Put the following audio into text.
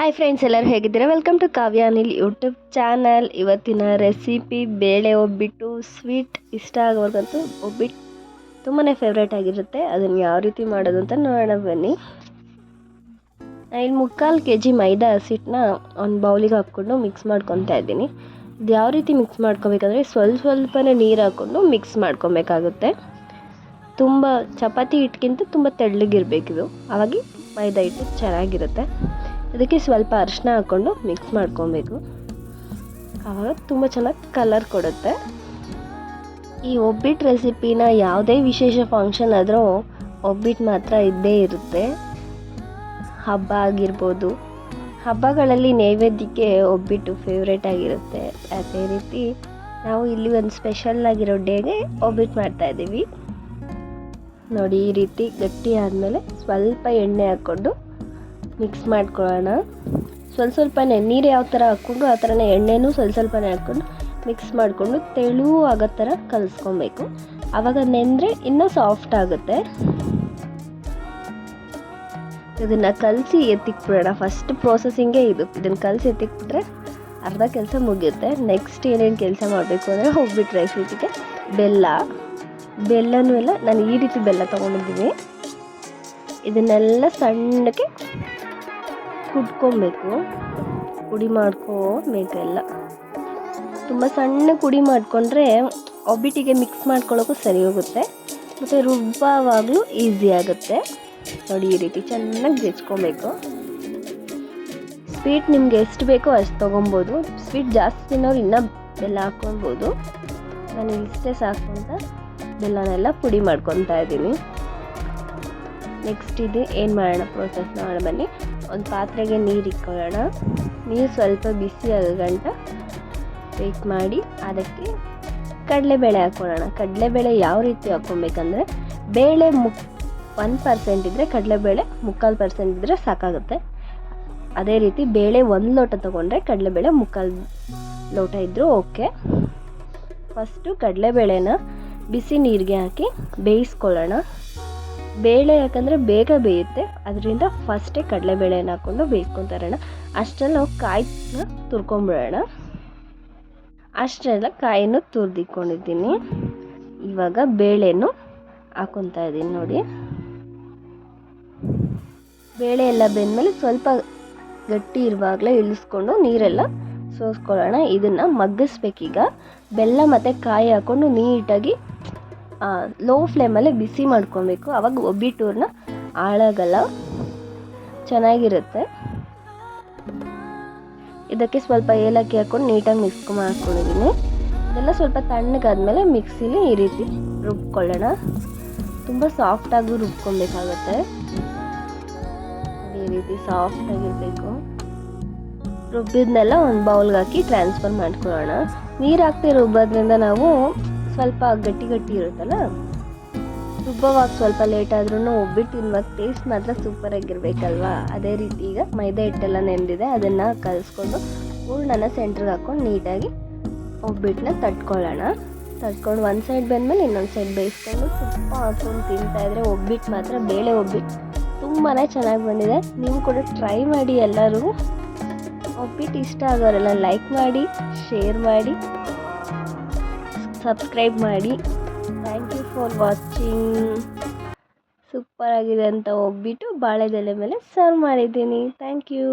Hi friends ಎಲ್ಲರೂ ಹೇಗಿದ್ದೀರಾ? Welcome to Kavya Anil YouTube channel ಇವತ್ತಿನ ರೆಸಿಪಿ ಬೇಳೆ ಒಬ್ಬಿಟ್ಟು ಸ್ವೀಟ್ ಇಷ್ಟ ಆಗೋರ್ಗಂತೂ ಒಬ್ಬಿಟ್ಟು ತುಂಬಾ ಫೇವ್ರೇಟ್ ಆಗಿರುತ್ತೆ. ಅದನ್ನು ಯಾವ ರೀತಿ ಮಾಡೋದು ಅಂತ ನೋಡೋಣ ಬನ್ನಿ. ನಾನು ಇಲ್ಲಿ ಮುಕ್ಕಾಲು ಕೆ ಜಿ ಮೈದಾ ಹಸಿಟ್ಟನ್ನ ಒಂದು ಬೌಲಿಗೆ ಹಾಕ್ಕೊಂಡು ಮಿಕ್ಸ್ ಮಾಡ್ಕೊತಾ ಇದ್ದೀನಿ. ಇದು ಯಾವ ರೀತಿ ಮಿಕ್ಸ್ ಮಾಡ್ಕೋಬೇಕಂದ್ರೆ ಸ್ವಲ್ಪ ಸ್ವಲ್ಪನೇ ನೀರು ಹಾಕ್ಕೊಂಡು ಮಿಕ್ಸ್ ಮಾಡ್ಕೊಬೇಕಾಗುತ್ತೆ. ತುಂಬ ಚಪಾತಿ ಹಿಟ್ಗಿಂತ ತುಂಬ ತೆಳ್ಳಗಿರಬೇಕಿದು. ಆವಾಗಿ ಮೈದಾ ಹಿಟ್ಟು ಚೆನ್ನಾಗಿರುತ್ತೆ. ಅದಕ್ಕೆ ಸ್ವಲ್ಪ ಅರಿಶಿನ ಹಾಕ್ಕೊಂಡು ಮಿಕ್ಸ್ ಮಾಡ್ಕೊಬೇಕು. ಆವಾಗ ತುಂಬ ಚೆನ್ನಾಗಿ ಕಲರ್ ಕೊಡುತ್ತೆ. ಈ ಒಬ್ಬಿಟ್ಟು ರೆಸಿಪಿನ ಯಾವುದೇ ವಿಶೇಷ ಫಂಕ್ಷನ್ ಆದರೂ ಒಬ್ಬಿಟ್ಟು ಮಾತ್ರ ಇದ್ದೇ ಇರುತ್ತೆ. ಹಬ್ಬ ಆಗಿರ್ಬೋದು. ಹಬ್ಬಗಳಲ್ಲಿ ನೈವೇದ್ಯಕ್ಕೆ ಒಬ್ಬಿಟ್ಟು ಫೇವ್ರೇಟ್ ಆಗಿರುತ್ತೆ. ಅದೇ ರೀತಿ ನಾವು ಇಲ್ಲಿ ಒಂದು ಸ್ಪೆಷಲ್ ಆಗಿರೋ ಡೇಗೆ ಒಬ್ಬಿಟ್ಟು ಮಾಡ್ತಾಯಿದ್ದೀವಿ ನೋಡಿ ಈ ರೀತಿ ಗಟ್ಟಿ ಆದಮೇಲೆ ಸ್ವಲ್ಪ ಎಣ್ಣೆ ಹಾಕ್ಕೊಂಡು ಮಿಕ್ಸ್ ಮಾಡ್ಕೊಳ್ಳೋಣ. ಸ್ವಲ್ಪ ಸ್ವಲ್ಪ ನೀರು ಯಾವ ಥರ ಹಾಕ್ಕೊಂಡು ಆ ಥರನೇ ಎಣ್ಣೆನೂ ಸ್ವಲ್ಪ ಸ್ವಲ್ಪನೇ ಹಾಕ್ಕೊಂಡು ಮಿಕ್ಸ್ ಮಾಡಿಕೊಂಡು ತೆಳು ಆಗೋ ಥರ ಕಲಿಸ್ಕೊಬೇಕು. ಆವಾಗ ನೆಂದರೆ ಇನ್ನೂ ಸಾಫ್ಟ್ ಆಗುತ್ತೆ. ಇದನ್ನು ಕಲಸಿ ಎತ್ತಿಕ್ಬಿಡೋಣ ಫಸ್ಟ್ ಪ್ರೊಸೆಸಿಂಗೇ ಇದು. ಇದನ್ನು ಕಲಸಿ ಎತ್ತಿಕ್ಬಿಟ್ರೆ ಅರ್ಧ ಕೆಲಸ ಮುಗಿಯುತ್ತೆ. ನೆಕ್ಸ್ಟ್ ಏನೇನು ಕೆಲಸ ಮಾಡಬೇಕು ಅಂದರೆ ಹೋಗ್ಬಿಟ್ಟು ರೆಸಿಪಿಗೆ ಬೆಲ್ಲ. ಬೆಲ್ಲನೂ ಎಲ್ಲ ನಾನು ಈ ರೀತಿ ಬೆಲ್ಲ ತೊಗೊಂಡಿದ್ದೀನಿ. ಇದನ್ನೆಲ್ಲ ಸಣ್ಣಕ್ಕೆ ಕುಟ್ಕೊಬೇಕು. ಪುಡಿ ಮಾಡ್ಕೋಬೇಕೆಲ್ಲ ತುಂಬ ಸಣ್ಣ ಪುಡಿ ಮಾಡಿಕೊಂಡ್ರೆ ಒಬ್ಬಿಟ್ಟಿಗೆ ಮಿಕ್ಸ್ ಮಾಡ್ಕೊಳ್ಳೋಕ್ಕೂ ಸರಿ ಹೋಗುತ್ತೆ. ಮತ್ತು ರುಬ್ಬಾವಾಗಲೂ ಈಸಿ ಆಗುತ್ತೆ. ನೋಡಿ ಈ ರೀತಿ ಚೆನ್ನಾಗಿ ಜಜ್ಕೊಬೇಕು ಸ್ವೀಟ್ ನಿಮ್ಗೆ ಎಷ್ಟು ಬೇಕೋ ಅಷ್ಟು ತೊಗೊಬೋದು. ಸ್ವೀಟ್ ಜಾಸ್ತಿ ತಿನ್ನೋರು ಇನ್ನೂ ಬೆಲ್ಲ ಹಾಕ್ಕೊಳ್ಬೋದು ನಾನು ಇಷ್ಟೇ ಸಾಕು ಅಂತ ಬೆಲ್ಲನೆಲ್ಲ ಪುಡಿ ಮಾಡ್ಕೊತಾ ಇದ್ದೀನಿ. ನೆಕ್ಸ್ಟ್ ಇದು ಏನು ಮಾಡೋಣ ಪ್ರೋಸೆಸ್ ಮಾಡಿ ಬನ್ನಿ. ಒಂದು ಪಾತ್ರೆಗೆ ನೀರು ಇಕ್ಕೊಳ್ಳೋಣ ನೀರು ಸ್ವಲ್ಪ ಬಿಸಿ ಗಂಟ ವೇಟ್ ಮಾಡಿ ಅದಕ್ಕೆ ಕಡಲೆಬೇಳೆ ಹಾಕ್ಕೊಳ್ಳೋಣ. ಕಡಲೆಬೇಳೆ ಯಾವ ರೀತಿ ಹಾಕ್ಕೊಬೇಕಂದ್ರೆ ಬೇಳೆ ಮುಕ್ ಒನ್ ಪರ್ಸೆಂಟ್ ಇದ್ದರೆ ಕಡಲೆಬೇಳೆ, ಮುಕ್ಕಾಲು ಪರ್ಸೆಂಟ್ ಇದ್ದರೆ ಸಾಕಾಗುತ್ತೆ. ಅದೇ ರೀತಿ ಬೇಳೆ ಒಂದು ಲೋಟ ತೊಗೊಂಡ್ರೆ ಕಡಲೆಬೇಳೆ ಮುಕ್ಕಾಲು ಲೋಟ ಇದ್ದರೂ ಓಕೆ. ಫಸ್ಟು ಕಡಲೆಬೇಳೆನ ಬಿಸಿ ನೀರಿಗೆ ಹಾಕಿ ಬೇಯಿಸ್ಕೊಳ್ಳೋಣ. ಬೇಳೆ ಯಾಕಂದರೆ ಬೇಗ ಬೇಯುತ್ತೆ. ಅದರಿಂದ ಫಸ್ಟೇ ಕಡಲೆಬೇಳೆನ ಹಾಕ್ಕೊಂಡು ಬೇಯಿಸ್ಕೊತಾರೋಣ. ಅಷ್ಟರಲ್ಲಿ ನಾವು ಕಾಯಿನ ತುರ್ಕೊಂಬಿಡೋಣ. ಅಷ್ಟೆಲ್ಲ ಕಾಯಿನ ತುರಿದಿಕ್ಕೊಂಡಿದ್ದೀನಿ ಇವಾಗ ಬೇಳೆನು ಹಾಕೊತಾ ಇದ್ದೀನಿ ನೋಡಿ. ಬೇಳೆ ಎಲ್ಲ ಬೆಂದಮೇಲೆ ಸ್ವಲ್ಪ ಗಟ್ಟಿ ಇರುವಾಗಲೇ ಇಳಿಸ್ಕೊಂಡು ನೀರೆಲ್ಲ ಸೋಸ್ಕೊಳ್ಳೋಣ. ಇದನ್ನು ಮಗ್ಗಿಸ್ಬೇಕೀಗ. ಬೆಲ್ಲ ಮತ್ತು ಕಾಯಿ ಹಾಕ್ಕೊಂಡು ನೀಟಾಗಿ ಲೋ ಫ್ಲೇಮಲ್ಲೇ ಬಿಸಿ ಮಾಡ್ಕೊಬೇಕು. ಆವಾಗ ಒಬ್ಬಿಟ್ಟೂರನ್ನ ಹಾಳಾಗಲ್ಲ ಚೆನ್ನಾಗಿರುತ್ತೆ. ಇದಕ್ಕೆ ಸ್ವಲ್ಪ ಏಲಕ್ಕಿ ಹಾಕ್ಕೊಂಡು ನೀಟಾಗಿ ಮಿಕ್ಸ್ ಮಾಡ್ಕೊಂಡಿದ್ದೀನಿ. ಇದೆಲ್ಲ ಸ್ವಲ್ಪ ತಣ್ಣಗಾದ್ಮೇಲೆ ಮಿಕ್ಸಿಲಿ ಈ ರೀತಿ ರುಬ್ಕೊಳ್ಳೋಣ. ತುಂಬ ಸಾಫ್ಟಾಗೂ ರುಬ್ಕೊಬೇಕಾಗತ್ತೆ. ಈ ರೀತಿ ಸಾಫ್ಟಾಗಿರಬೇಕು ರುಬ್ಬಿದ್ನೆಲ್ಲ ಒಂದು ಬೌಲ್ಗೆ ಹಾಕಿ ಟ್ರಾನ್ಸ್ಫರ್ ಮಾಡ್ಕೊಳ್ಳೋಣ. ನೀರು ಹಾಕ್ತಿ ರುಬ್ಬೋದ್ರಿಂದ ನಾವು ಸ್ವಲ್ಪ ಗಟ್ಟಿ ಗಟ್ಟಿ ಇರುತ್ತಲ್ಲ? ರುಬ್ಬವಾಗ ಸ್ವಲ್ಪ ಲೇಟ್ ಆದ್ರೂ ಒಬ್ಬಿಟ್ಟು ತಿನ್ನುವಾಗ ಟೇಸ್ಟ್ ಮಾತ್ರ ಸೂಪರಾಗಿರ್ಬೇಕಲ್ವಾ ಅದೇ ರೀತಿ ಈಗ ಮೈದಾ ಹಿಟ್ಟೆಲ್ಲ ನೆಂದಿದೆ ಅದನ್ನು ಕಲಸ್ಕೊಂಡು ಹೂರ್ಣನ ಸೆಂಟ್ರಿಗೆ ಹಾಕೊಂಡು ನೀಟಾಗಿ ಒಬ್ಬಿಟ್ಟನ್ನ ತಟ್ಕೊಳ್ಳೋಣ. ತಟ್ಕೊಂಡು ಒಂದು ಸೈಡ್ ಬಂದಮೇಲೆ ಇನ್ನೊಂದು ಸೈಡ್ ಬೇಯಿಸ್ಕೊಂಡು ತುಪ್ಪ ತಿಂತಾ ತಿಂತಾಯಿದ್ರೆ ಒಬ್ಬಿಟ್ಟು ಮಾತ್ರ ಬೇಳೆ ಒಬ್ಬಿಟ್ಟು ತುಂಬಾ ಚೆನ್ನಾಗಿ ಬಂದಿದೆ. ನೀವು ಕೂಡ ಟ್ರೈ ಮಾಡಿ ಎಲ್ಲರೂ ಒಬ್ಬಿಟ್ಟು ಇಷ್ಟ ಆಗೋರೆಲ್ಲ ಲೈಕ್ ಮಾಡಿ ಶೇರ್ ಮಾಡಿ. ಸಬ್ಸ್ಕ್ರೈಬ್ ಮಾಡಿ. Thank you for watching super ಆಗಿದೆ ಅಂತ ಹೋಗ್ಬಿಟ್ಟು ಬಾಳೆದೆಲೆ ಮೇಲೆ ಸರ್ವ್ ಮಾಡಿದ್ದೀನಿ. Thank you